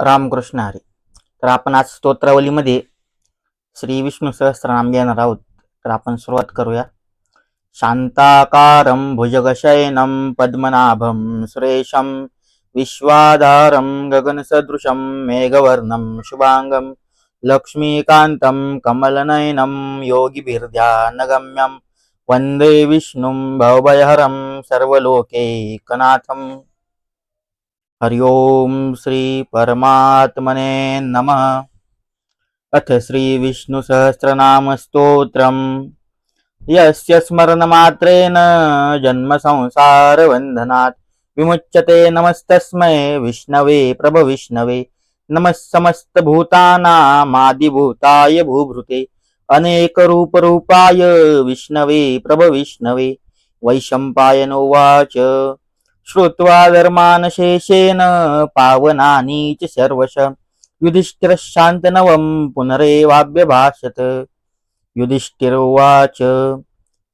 रामकृष्ण हरी. तर आपण आज स्तोत्रावलीमध्ये श्री विष्णू सहस्रनाम घेणार आहोत. तर आपण सुरुवात करूया. शांताकारं भुजगशयनं पद्मनाभं सुरेशं विश्वाधारं गगनसदृशं मेघवर्णं शुभाङ्गं लक्ष्मीकान्तं कमलनयनं योगिभिर्ध्यानगम्यं वन्दे विष्णुं भवभयहरं सर्वलोकैकनाथम् हरि ओं श्रीपरमात्मने नमः। अथ श्रीविष्णुसहस्रनामस्तोत्रम् जन्म संसार बंधना विमुच्यते नमस्तस्मै विष्णवे प्रभविष्णवे नमः समस्तभूतानामादिभूताय भूभृते। अनेकरूपरूपाय विष्णवे प्रभविष्णवे वैशम्पायनोवाच। श्रुत्वा धर्मानशेषेण पावनानि च सर्वश। युधिष्ठिरशान्तनवं पुनरेवाभ्यभाषत। युधिष्ठिरोवाच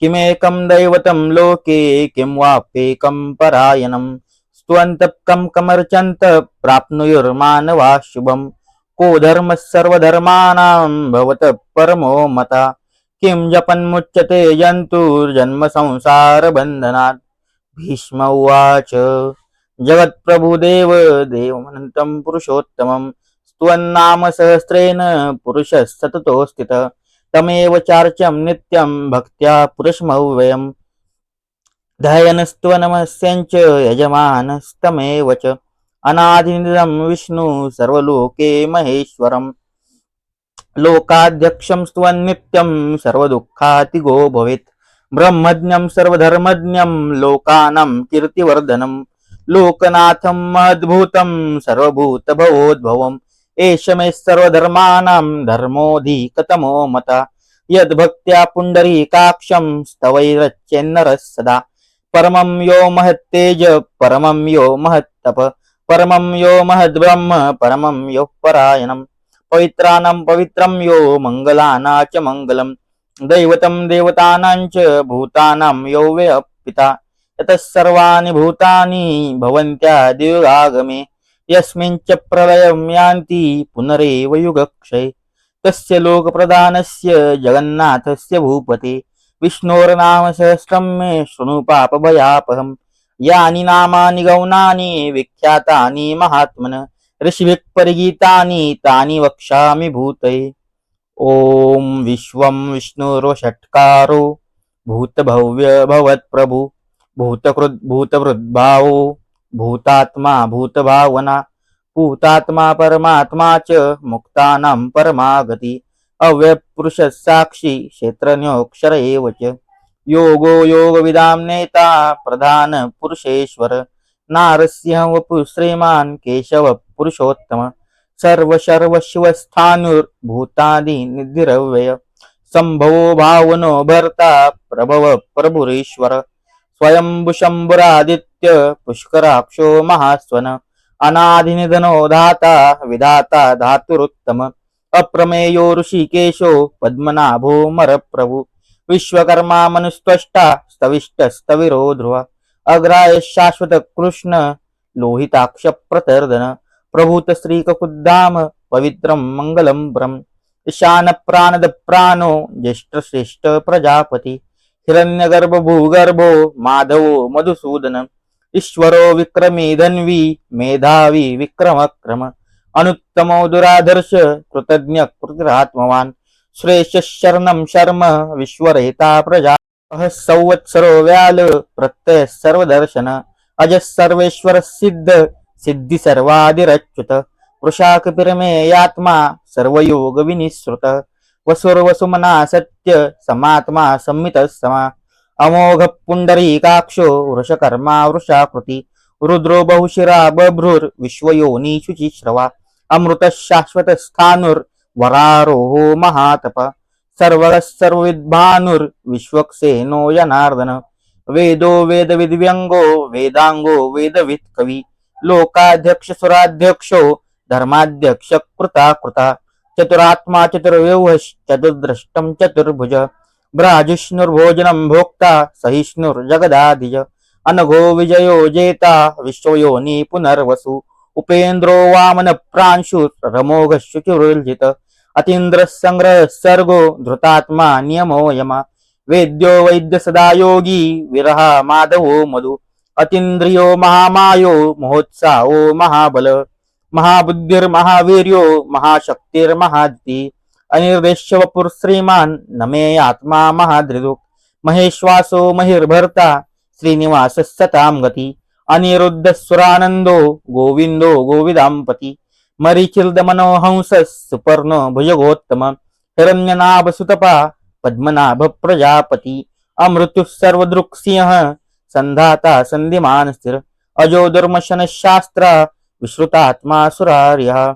किमेकं दैवतं लोके किं वाप्येकं परायणं स्तुवन्तः कमर्चन्त प्राप्नुयुर्मानवा शुभं को धर्मः सर्वधर्माणां भवत परमो मता? किं जपन्मुच्यते जन्तुर्जन्मसंसारबन्धनात् भीष्म उवाच जगत्प्रभुदेव देवमनन्तं पुरुषोत्तमं, स्तुवन्नाम सहस्रेण पुरुषः सततो स्थितः तमेव चार्चं नित्यं भक्त्या पुरुषमव्ययम् ध्यायनस्त्वनमस्यञ्च यजमानस्तमेव च। अनादिनिदं विष्णु सर्वलोके महेश्वरम्। लोकाध्यक्षं स्तुवन्नित्यं सर्वदुःखातिगो भवेत्। ब्रह्मज्ञं सर्वधर्मज्ञं लोकानां कीर्तिवर्धनं लोकनाथं महद्भूतं सर्वभूतभवोद्भवम् एष मे सर्वधर्माणां धर्मोऽधिकतमो मता। यद्भक्त्या पुण्डरीकाक्षं स्तवैरच्चेन्नरः सदा। परमं यो महत्तेज परमं यो महत्तप परमं यो महद्ब्रह्म परमं यो परायणं। पवित्राणां पवित्रं यो मङ्गलाना च मङ्गलम्। दैवतं देवतानां च भूतानां यो वे पिता यतः सर्वाणि भूतानि भवन्त्यादियुगागमे यस्मिन् च प्रलयं यान्ति पुनरेव युगक्षये। तस्य लोकप्रधानस्य जगन्नाथस्य भूपते विष्णोर्नाम सहस्रं मे शृणु पापभयापहम्। यानि नामानि गौणानि विख्यातानि महात्मन ऋषिभिः परिगीतानि तानि वक्ष्यामि भूतये। ॐ विश्वं विष्णुर्वषट्कारो भूतभव्य भवत्प्रभु भूतकृद् भूतवृद्भावो भूतात्मा, भूतभावना, भूतात्मा परमात्मा च, मुक्तानां परमागति अव्यपुरुषः साक्षी क्षेत्रन्योऽक्षर एव च। योगो योगविदां नेता प्रधानपुरुषेश्वर नारसिंह वपु श्रीमान् केशव पुरुषोत्तम सर्वशर्वशिवस्थानुर्भूतादिनिधिरव्यय। सम्भवो भावनो भर्ता प्रभव प्रभुरीश्वर। स्वयंभुशम्बुरादित्य पुष्कराक्षो महास्वन। अनादिनिधनो धाता, विधाता, धातुरुत्तम। अप्रमेयो ऋषिकेशो, पद्मनाभो मरप्रभु। विश्वकर्मा मनुस्त्वष्टा स्तविष्टस्तविरो ध्रुव अग्राय शाश्वत कृष्ण लोहिताक्ष प्रतर्दन प्रभूत श्रीककुद्धाम पवित्रं मङ्गलं ब्रह्म। ईशान प्राणद प्राणो ज्येष्ठ श्रेष्ठ प्रजापति। हिरण्यगर्भ भूगर्भो माधवो मधुसूदन। ईश्वरो विक्रमी धन्वी मेधावी विक्रमक्रम। अनुत्तमो दुरादर्श कृतज्ञ कृतरात्मवान्। श्रेष्ठ शरणं शर्म विश्वरेता प्रजा। संवत्सरो व्याल प्रत्यय सर्वदर्शन। अजः सर्वेश्वर सिद्ध। सिद्धि सर्वादिरच्युत। वृषाकपिरमेयात्मा सर्वयोग विनिःसृत। वसुर्वसुमना सत्य समात्मा संमितः समा। अमोघ पुण्डरीकाक्षो वृषकर्मा वृषाकृति। रुद्रो बहुशिरा बभ्रुर् विश्वयोनी शुचिश्रवा अमृत शाश्वत स्थानुर्वरारोहो महातप सर्वः सर्वविद्भानुर्विश्वक्सेनो जनार्दन वेदो वेदविद्व्यङ्गो वेदाङ्गो वेदवित्कवि। लोकाध्यक्ष सुराध्यक्षो धर्माध्यक्ष कृता कृता चतुरात्मा चतुर्व्यूहश्चतुर्द्रष्टं चतुर्भुज भ्राजिष्णुर्भोजनं भोक्ता सहिष्णुर्जगदाधिज अनघो विजयो जेता विश्वयोनि पुनर्वसु उपेंद्रो वामन प्रांशु रमोघ शुचिरुर्जित अतींद्र संग्रह सर्गो धृतात्मा नियमो यमा वेद्यो वैद्य सदा योगी विरहा माधवो मधु अतिंद्रियो महामायो महोत्साहो महाबल महाबुद्धिर्महावीर्यो महाशक्तिर्महादिती। अनिर्देश्य वपुर श्रीमान नमे आत्मा महादृदुक महेश्वासो महिर्भर्ता श्रीनिवास सताम गती। अनिरुद्ध सुरानंदो गोविंदो गोविदांपती मरीचिल्द मनोहंस सुपर्ण भुजगोत्तम। हिरण्यनाभ सुतपा पद्मनाभ प्रजापती अमृत्यु सर्वदृक्सिंह संधाता संधिमान स्थिर। अजो दुर्मशन शास्त्र विश्रुतात्मा सुरार्य।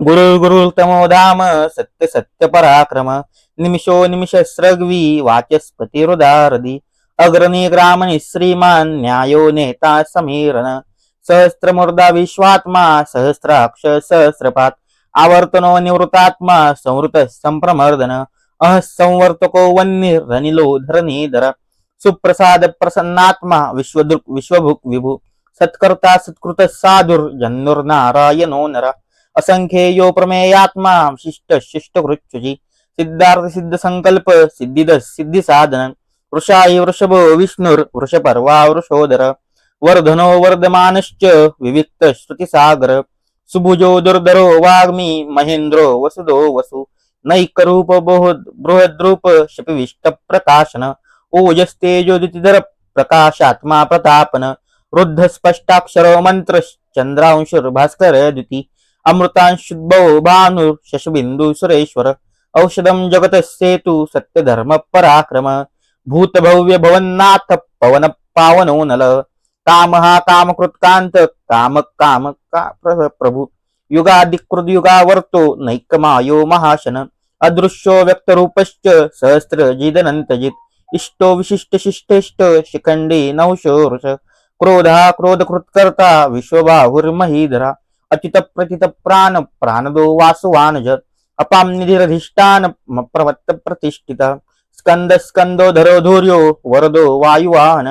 गुरु गुरु तमोधाम सत्य सत्य पराक्रम। निमिषो निमिष स्रग्वी वाचस्पती हृदारदी अग्रणी ग्रामणी श्रीमान न्यायो नेता समीरन। सहस्रमुर्दा विश्वात्मा सहस्राक्ष सहस्रपात। आवर्तनो निवृतात्मा संवृत संप्रमर्दन। अह संवर्तको वन्य रनिलो धरणीधर। सुप्रसाद प्रसन्नात्मा विश्वदृक् विश्वभुक् विभू। सत्कर्ता सत्कृत साधुर जन्नुर्नारायणो नर। असंख्येयो प्रमेयात्मा शिष्ट शिष्ट कृच्छुजी सिद्धार्थ सिद्ध संकल्प सिद्धिद सिद्धी साधन वृषाई वृषभो विष्णुर वृषपर्वा वृषोदर। वर्धनो वर्धमानश्च विविक्त श्रुतिसागर। सुभुजो दुर्धरो वाग्मी महेंद्रो वसुदो वसु। नैकरूप बृहद्रूप शपिविष्ट प्रकाशन। ओजस्तेजोदितिधर प्रकाशात्मा प्रतापन रुद्ध स्पष्टाक्षर मंत्र चंद्रांशुर भास्कर द्युती अमृतांशुद्भव भानु शशबिंदु सुरेश्वर औषधम जगत सेतु सत्यधर्म पराक्रम भूत भव्य भवन्नाथ पवन पावनो नल काम हा कामकृत्कांत काम काम का प्रभु युगाधिकृत युगावर्तो नैकमायो महाशन अदृश्यो व्यक्तरूपश्च सहस्र जिदनंतजित इष्टो विशिष्ट शिष्टेष्ट शिखंडी नवशो क्रोधा क्रोध कृतकर्ता विश्वबाहुर्महीधरा। अचित प्रतित प्राण प्राणदो वासुवानज। अपाम निधिरधिष्ठान प्रवत्त प्रतिष्ठित स्कंद स्कंदो धरो धूर्यो वरदो वायुवाहन।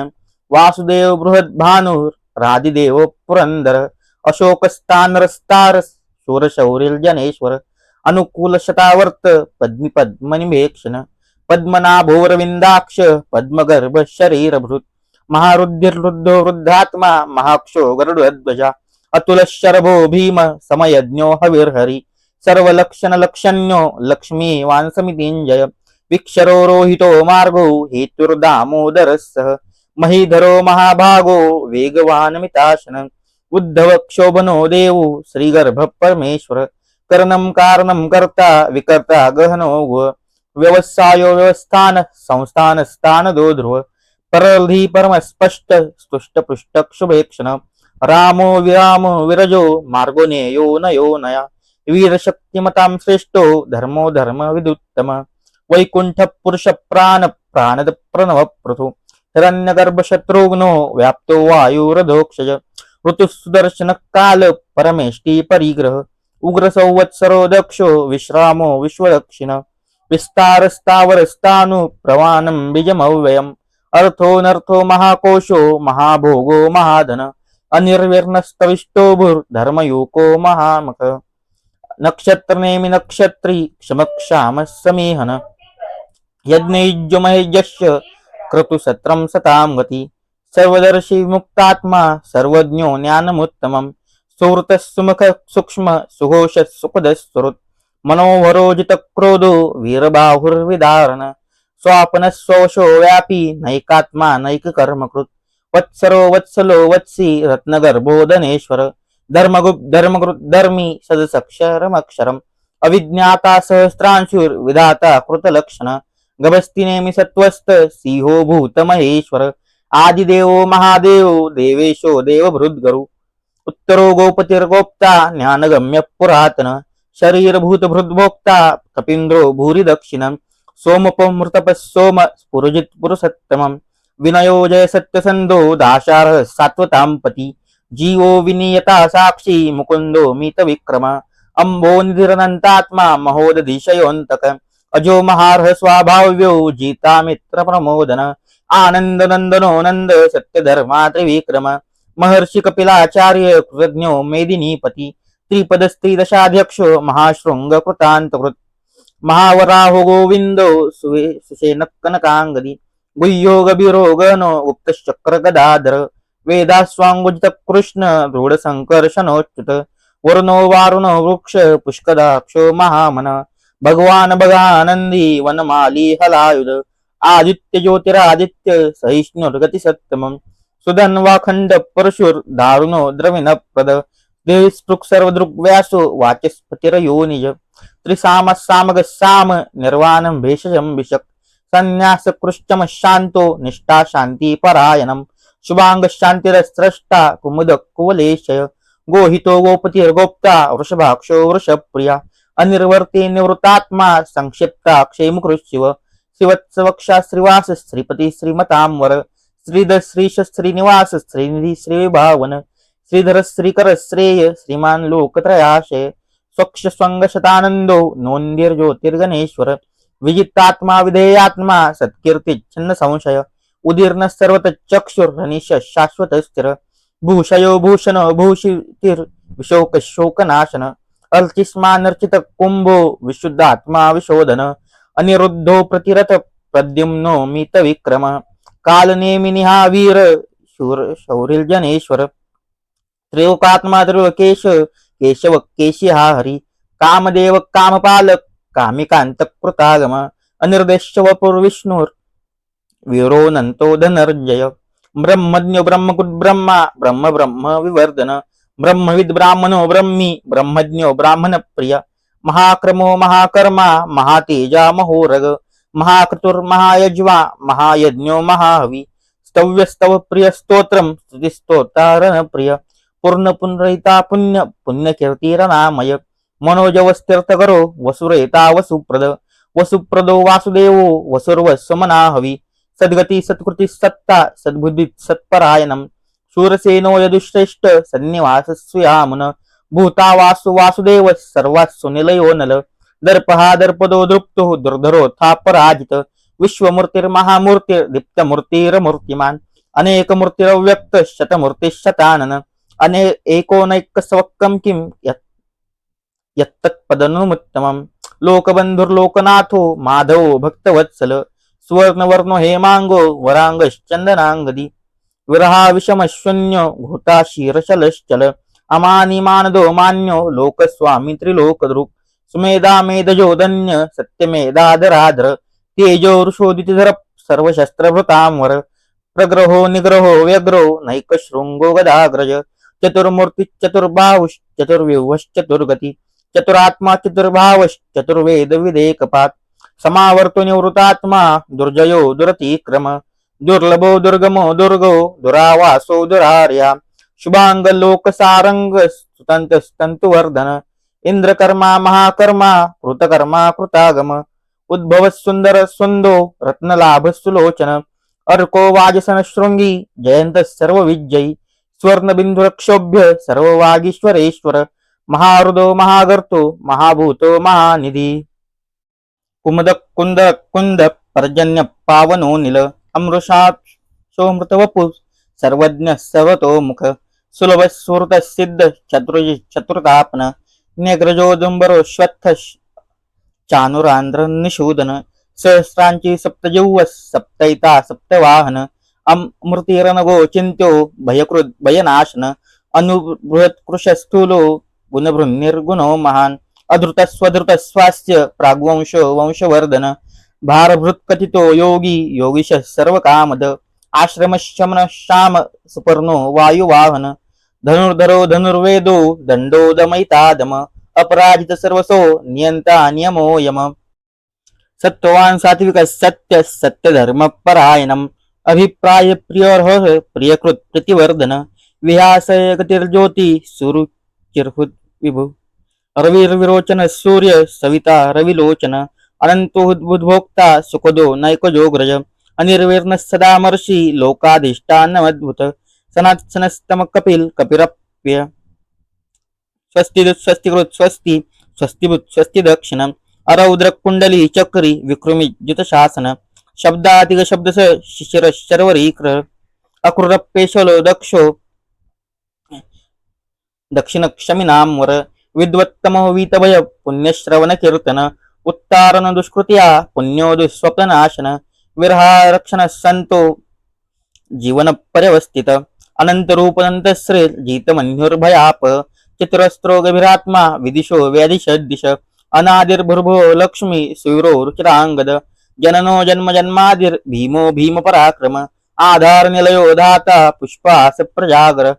वासुदेव बृहद भानुर राधिदेव पुरंदर अशोकस्तानरस्तार शूरशौरील जनेश्वर अनुकूल शतावर्त पद्मी पद्मनिभेक्षण पद्मनाभोरविंदाक्ष पद्मगर्भ शरीरभृत महारुद्धिर्वृद्धो वृद्धात्मा महाक्षो गरुडध्वजा अतुल शरभो भीम समयज्ञो हविर्हरि सर्वलक्षणलक्षण्यो लक्षण्यो लक्ष्मी विक्षरो रोहितो मार्गो हेतुर्दामोदरः सह महीधरो महाभागो वेगवान मिताशन उद्धव क्षोभनो देव श्रीगर्भ परमेश्वर करणं कारणं कर्ता विकर्ता गहनो व व्यवसायो व्यवस्थान संस्थान स्थान दो ध्रुव। परधी परम स्पष्ट स्तुष्ट पृष्ठ शुभेक्षण। रामो विरामो विरजो मार्गो नेयो नयो नया। वीर शक्तिमतां श्रेष्ठो धर्मो धर्म विदुत्तम। वैकुंठ पुरुष प्राण प्राणद प्रणव पृथु। हिरण्यगर्भ शत्रुघ्नो व्याप्तो वायुरधोक्षज। ऋतु सुदर्शन काल परमेष्टि परिग्रह। उग्र संवत्सरो दक्षो विश्रामो विश्वदक्षिण। विस्तार प्रवाणं बीजमव्ययम्। अर्थो नर्थो महाकोशो महाभोगो महाधन। अनिर्विर्नस्तविष्टोभुर्धर्मयुको महामक महामख। नक्षत्रनेमि नक्षत्री क्षमक्षामः समीहन। यज्ञयुज्यमयज्ञश्च क्रतुसत्रं सतां गति। सर्वदर्शी मुक्तात्मा सर्वज्ञो ज्ञानमुत्तमम्। सुहृतः सुमुख सूक्ष्म सुघोष सुहृत्। मनोहरोजित क्रोधो वीरबाहुर्विदारण। स्वापन स्वशो व्यापी नैकात्मा नैक कर्मकृत वत्सरो वत्सलो वत्सी रत्नगर्भो धर्मगुप्त धर्मकृत धर्मी सदसक्षरमक्षरम्। अविज्ञाता सहस्रांशुर्विधाता कृतलक्षण। गभस्तिनेमि सत्वस्त सिंहो भूत महेश्वर आदिदेवो महादेवो देवेशो देवभृद्गरु। उत्तरो गोपतिर्गोप्ता ज्ञानगम्य पुरातन शरीरभूत भृद्भोक्ता कपींद्रो भूरि दक्षिणम् सोमपमृतप सोम स्फुरजित पुरुषत्तमम् विनयो जय सत्यसन्धो दाशारः सात्वतां जीवो विनीयता साक्षी मुकुन्दो मितविक्रम अम्भो निधिरनन्तात्मा महोदधिशयोऽन्तक अजो महार्ह स्वाभाव्यो जीता मित्र प्रमोदन आनंद नंदनो नंद सत्यधर्मा त्रिविक्रम महर्षि कपिलाचार्य कृतज्ञो मेदिनीपती त्रिपदस्त्रिदशाध्यक्ष महाशृङ्ग दशाध्यक्ष महाशृंग कृतांतकृत महावराहो गोविन्दो सुवे सुषेण कनकांगदी गुह्यो गभीरो गणो कृष्ण दृढ वरुणो वारुणो वृक्ष पुष्कदाक्षो महामन। भगवान भगानन्दी वनमाली हलायुध आदित्य ज्योतिरादित्य सहिष्णुर्गतिसत्तमम्। सुधन्वाखण्ड परशुर्दारुणो परशुर दारुणो वाचस्पतिरयोनिज त्रिसाम सामग साम निर्वाणं भेषजं विशक संन्यास कृष्टम निष्ठा शांती शुभाङ्गशान्तिरस्रष्टा कुमुदः कुमुद कुवलेशय गोहितो गोपतिर्गोप्ता वृषभाक्षो वृषप्रिया अनिर्वर्ति निवृत्तात्मा संक्षिप्ता क्षेमकृशिव शिवत्सवक्षा श्रीवास श्रीपती श्रीमतांवर श्रीद श्रीश श्रीनिवास श्रीनिधी श्रीविभावन श्रीधर श्रीकर श्रेय श्रीमान लोकत्रयाशय स्वक्ष स्वंग शतानंदो नोंदीर ज्योतिर्गणेश्वर विजितात्मा विधेयात्मा सत्कीर्ती छन्न संशय उदीर्ण सर्वत चक्षुर रनिश शाश्वत स्थिर भूषयो भूषण भूषितीर विशोक शोकनाशन अर्चिस्मानर्चित कुंभो विशुद्धात्मा विशोधन अनिरुद्धो प्रतिरथ प्रद्युम्नो मित विक्रम कालनेमिनिहा वीर शूर शौरिल जनेश्वर त्रिलोकात्मा केश केशव केशी हा हरी कामदेव कामपालक कामिकांत कृतागम अनिर्देश वपुर वीरो नंतो धनर्जय ब्रह्मज्ञ ब्रह्मकुट ब्रह्मा ब्रह्म ब्रह्म विवर्धन ब्रह्मविद ब्राह्मणो ब्रह्मी ब्रह्मज्ञो ब्राह्मण प्रिय महाक्रमो महाकर्मा महातेजा महोरग महाक्रतुर महायज्वा महायज्ञो महाहवी स्तव्यस्तव प्रिय स्तोत्रम स्तुतिस्तोतारण प्रिय पूर्ण पुनरहिता पुण्य पुण्यकीर्तिरनामय मनोजवस्तीर्थकरो वसुरहिता वसुप्रद वसुप्रदो वासुदेवो वसुर्वस्वमना हवी. सद्गती सत्कृती सत्ता सद्बुद्धी सत्परायणम. शूरसेनो यदुश्रेष्ठ सन्निवासस्वयामुन भूता वासु वासुदेव सर्वासु निलयो नल. दर्पहा दर्पदो दृप्तो दुर्धरो थापराजित. विश्वमूर्तिर्महामूर्तिर्दीप्तमूर्तिरमूर्तिमान अनेक मूर्तिरव्यक्त शतमूर्ती शतानन. अने एकोनैकस्वक्कं किं? यत् यत्तत्पदनुमुत्तमं लोकबन्धुर्लोकनाथो माधवो भक्तवत्सल सुवर्णवर्णो हेमाङ्गो वराङ्गश्चन्दनाङ्गदि। विरहा विषमशून्य अमानिमानदो मान्यो लोकस्वामी त्रिलोकदृक् सुमेधा मेधजो धन्य सत्यमेधाधराधर तेजो ऋषोदितिधर सर्वशस्त्रभृतांवर। प्रग्रहो निग्रहो चतुर्मूर्ती नैकशृंगो गदाग्रज चतुर्गती चतुरात्मा चतुर्भावश्चतुर्वेद विदेकपात् समावर्तो निवृतात्मा दुर्जयो दुरतिक्रम दुर्लभो दुर्गमो दुर्गो दुरावासो दुरार्या शुभांग लोक सारंग स्तंत स्तंतुवर्धन इंद्रकर्मा महाकर्मा कृतकर्मा कृतागम उद्भव सुंदर सुंदो रत्नलाभ सुलोचन अर्को वाजसन शृंगी जयंत सर्व विजयी स्वर्णबिन्दुरक्षोभ्य सर्ववागीश्वरेश्वर सर्व वागीश्वरेश्वर महारुदो महागर्तो महाभूतो महानिधी। कुमद कुंद कुंद पर्जन्य पावनो निल अमृषा सोमृतवपु सर्वज्ञ सर्वतो मुख। सुलभ सुहृत सिद्ध चतुर्ज चतुर्तापन नेग्रजो दुंबरो श्वत्थ चानुरांध्र निशूदन सहस्रांची सप्तजौव सप्तैता सप्तवाहन। అమృతిరనగో చింత్యో భయకృ భయనాశన అనుబృహత్ కృష స్థూలో గుణభృన్నిర్గుణో మహాన్ అధృత స్వధృత స్వాస్థ్య ప్రాగ్వంశ వంశవర్ధన భారభృత్కథితో యోగి యోగిశ సర్వకామద ఆశ్రమశమన శ్యామ సుపర్ణో వాయువాహన ధనుర్ధరో ధనుర్వేదో దండో దమయితాదమ అపరాజిత సర్వసో నియంత నియమోయమ సత్వాన్ సాత్విక సత్య సత్యధర్మ పరాయణం अभिप्राय प्रियर्ह प्रियकृत प्रतिवर्धन विहासय गतिर्ज्योती सुरुचिर्हुत विभु रविर्विरोचन सूर्य सविता रविलोचन अनंतोद्भोक्ता सुखदो नैकजोग्रज अनिर्विर्ण सदामर्षी लोकाधिष्ठानमद्भुत सनातनस्तम कपिल कपिरप्य स्वस्ति स्वस्तिकृत स्वस्ति स्वस्तिभूत स्वस्ति दक्षिण अरौद्र कुंडली चक्री विक्रमी जित शासन शब्दातिग शब्दस शिशिर अक्रूर दक्षो। दक्षिण क्षमिनाम वर। विद्वत्तम वीतभय पुण्यश्रवण कीर्तन। उत्तारण दुष्कृत्या पुण्यो दुःस्वप्ननाशन। विरहारक्षण संतो जीवन पर्यवस्थित। अनंत रूप अनंत श्री जीत मन्युर्भयाप। चित्रस्त्रो गभीरात्मा विदिशो व्याधिश दिश अनादिर्भुर्भो लक्ष्मी सुविरो रुचिरांगद जननो जन्म जन्मादिर भीमो भीम पराक्रम। आधार निलयो धाता, पुष्पास प्रजागर।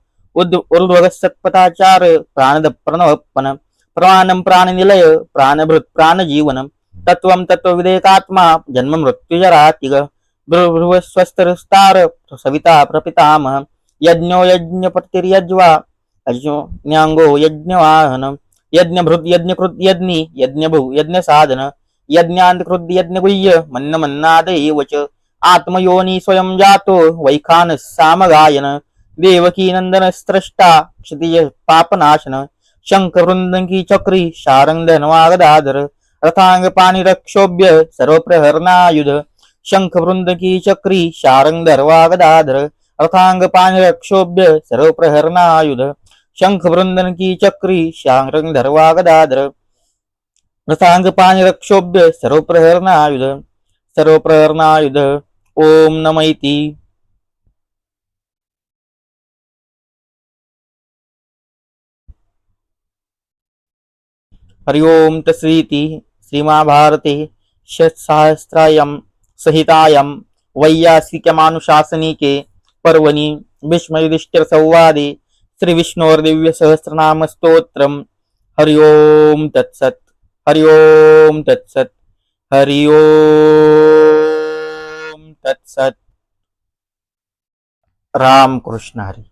सत्पथाचार प्राणद प्रणवपन प्राणम प्राणनिलय, प्राणभृत प्राणजीवन। तत्वं तत्वविदेकात्मा जन्म मृत्युजरातिग भ्रुव स्वस्तरस्तार सविता प्रपितामह। यज्ञो यज्ञपतिर्यज्वा यज्ञांगो यज्ञवाहन। यज्ञभृत यज्ञकृत यज्ञी, यज्ञभू, यज्ञसाधन। यज्ञान्तकृत यज्ञगुह्य मन्न मन्नादेव वच आत्मयोनी स्वयं जातो वैखान सामगायन। देवकी नंदन स्रष्टा क्षितिज पापनाशन। शंख वृंदकी चक्री शारंग धनवागदाधर रथांग पाणी रक्षोभ्य सर्वप्रहरणायुध। शंख वृंदकी चक्री शारंग धर्वागदाधर रथांग पाणी रक्षोभ्य सर्वप्रहरणायुध। शंख वृंदन की चक्री शारंग धर्वागदाधर રસાંગ પાંચ રક્ષોભ્ય સર્વ પ્રહરના આયુધ સર્વ પ્રહરના આયુધ ઓમ નમૈતી हरिओं तस्वीति श्रीमाभारते षट्सहस्रायं संहितायां वैयासिकमानुशासनिके पर्वणि विष्मयुधिष्ठिरसंवादे श्रीविष्णोर्दिव्यसहस्रनामस्तोत्रं। हरि ओं तत्सत। हरि ओम तत्सत्। हरि ओम तत्सत्। राम कृष्ण हरी।